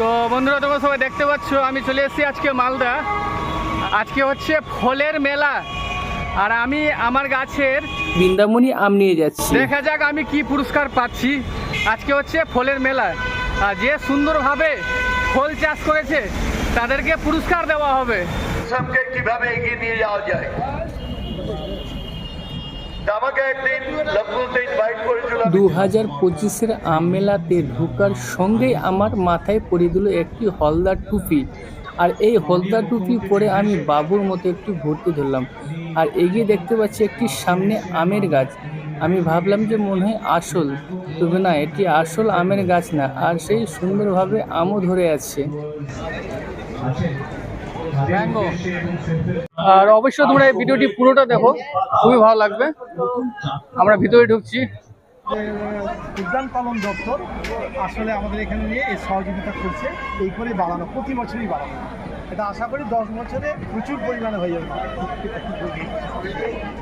তো বন্ধুরা তোমরা সবাই দেখতে পাচ্ছ আমি চলে এসেছি আজকে মালদা। আজকে হচ্ছে ফলের মেলা। আর আমি আমার গাছের বৃন্দাবনী আম নিয়ে যাচ্ছি। দেখা যাক আমি কি পুরস্কার পাচ্ছি। আজকে হচ্ছে ফলের মেলা। আর যে সুন্দরভাবে ফল চাষ করেছে তাদেরকে পুরস্কার দেওয়া হবে। সিস্টেমকে কীভাবে এগিয়ে নিয়ে যাওয়া যায়? আমাকে একদিন লখনৌতে ইনভাইট করেছিল। দু হাজার পঁচিশের আমেলাতে মেলাতে ঢোকার সঙ্গেই আমার মাথায় পড়ে দিল একটি হলদার টুপি। আর এই হলদার টুপি পরে আমি বাবুর মতো একটু ঘুরতে ধরলাম। আর এগিয়ে দেখতে পাচ্ছি একটি সামনে আমের গাছ। আমি ভাবলাম যে মনে হয় আসল। তবে না, এটি আসল আমের গাছ না, আর সেই সুন্দরভাবে আমও ধরে আছে। আর অবশ্যই তোমরা এই ভিডিওটি পুরোটা দেখো। খুবই ভালো লাগবে। আমরা ভিতরে ঢুকছি। উদ্যান পালন দপ্তর আসলে আমাদের এখানে নিয়ে এই সহযোগিতা করছে। এই করে বাড়ানো, প্রতি বছরই বাড়ানো। এটা আশা করি দশ বছরে প্রচুর পরিমাণে হয়ে যাবে।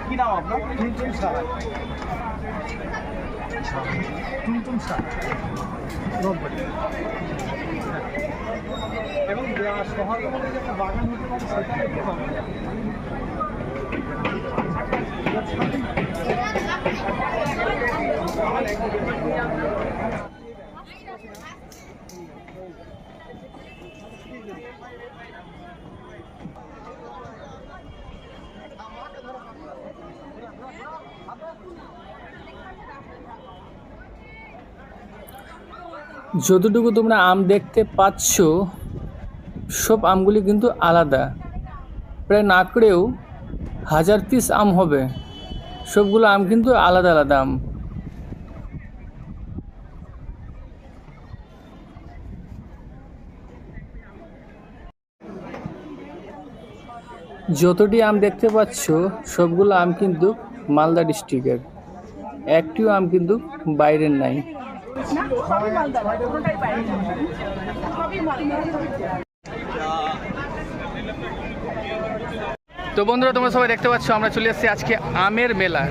কী নাম আপনার? টুনটুন সাহা। টুনটুন রোববাড়ি। এবং শহর বাগান হতে পারে, সেটা যতটুকু তোমরা আম দেখতে পাচ্ছ, সব আমগুলি কিন্তু আলাদা। প্রায় না করেও হাজার পিস আম হবে। সবগুলো আম কিন্তু আলাদা আলাদা আম। যতটি আম দেখতে পাচ্ছ, সবগুলো আম কিন্তু মালদা ডিস্ট্রিক্টের। একটিও আম কিন্তু বাইরের নাই। তো বন্ধুরা, তোমরা সবাই দেখতে পাচ্ছ, আমরা চলে এসেছি আজকে আমের মেলা।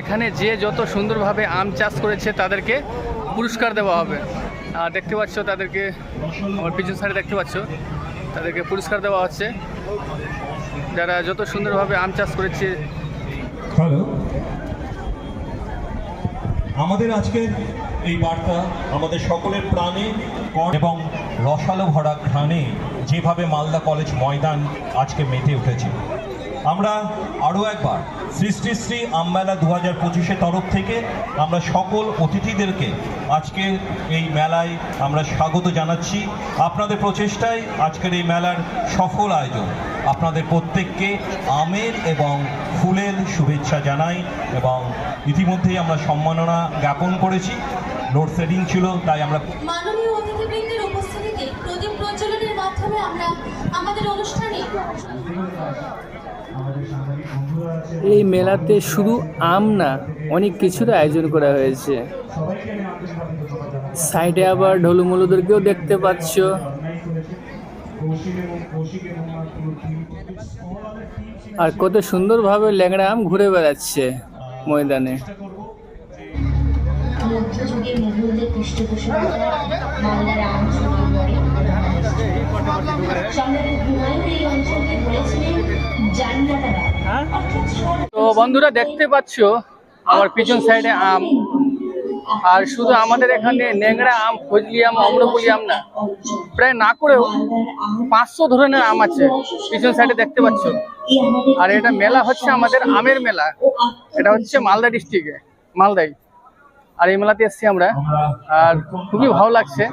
এখানে যে যত সুন্দরভাবে আম চাষ করেছে, তাদেরকে পুরস্কার দেওয়া হবে। আর দেখতে পাচ্ছ, তাদেরকে, আমার পিছন সাইডে দেখতে পাচ্ছ, তাদেরকে পুরস্কার দেওয়া হচ্ছে। যারা যত সুন্দরভাবে আম চাষ করেছে, হ্যালো। আমাদের আজকের এই বার্তা আমাদের সকলের প্রাণে এবং রসালো ভরা ঘ্রাণে যেভাবে মালদা কলেজ ময়দান আজকে মেতে উঠেছে। আমরা আরও একবার সৃষ্টি শ্রী আমমেলা দু হাজার পঁচিশের তরফ থেকে আমরা সকল অতিথিদেরকে আজকে এই মেলায় আমরা স্বাগত জানাচ্ছি। আপনাদের প্রচেষ্টায় আজকের এই মেলার সফল আয়োজন। আপনাদের প্রত্যেককে আমের এবং ফুলের শুভেচ্ছা জানাই এবং ইতিমধ্যেই আমরা সম্মাননা জ্ঞাপন করেছি। লোডশেডিং ছিল, তাই আমরা মাননীয় প্রজ্বলনের মাধ্যমে আমরা আমাদের অনুষ্ঠানে এই মেলাতে শুধু আম না অনেক কিছুর আয়োজন করা হয়েছে। সাইডে আবার ঢোলুমুলুদেরকেও দেখতে পাচ্ছ। আর কত সুন্দরভাবে ল্যাংড়া আম ঘুরে বেড়াচ্ছে ময়দানে। মধ্যযুগের মুঘলদের মালদার আম ছড়িয়ে পড়ে। তো বন্ধুরা দেখতে পাচ্ছ আমার পিছন সাইডে আম। আর শুধু আমাদের এখানে ন্যাংরা আম, ফজলি আম, অম্রপলি আম না। প্রায় না করেও পাঁচশো ধরনের আম আছে পিছন সাইডে দেখতে পাচ্ছ। আর এটা মেলা হচ্ছে আমাদের আমের মেলা। এটা হচ্ছে মালদা ডিস্ট্রিক্টে মালদাই। আর এই মেলাতে এসছি আমরা। আর খুবই ভালো লাগছে।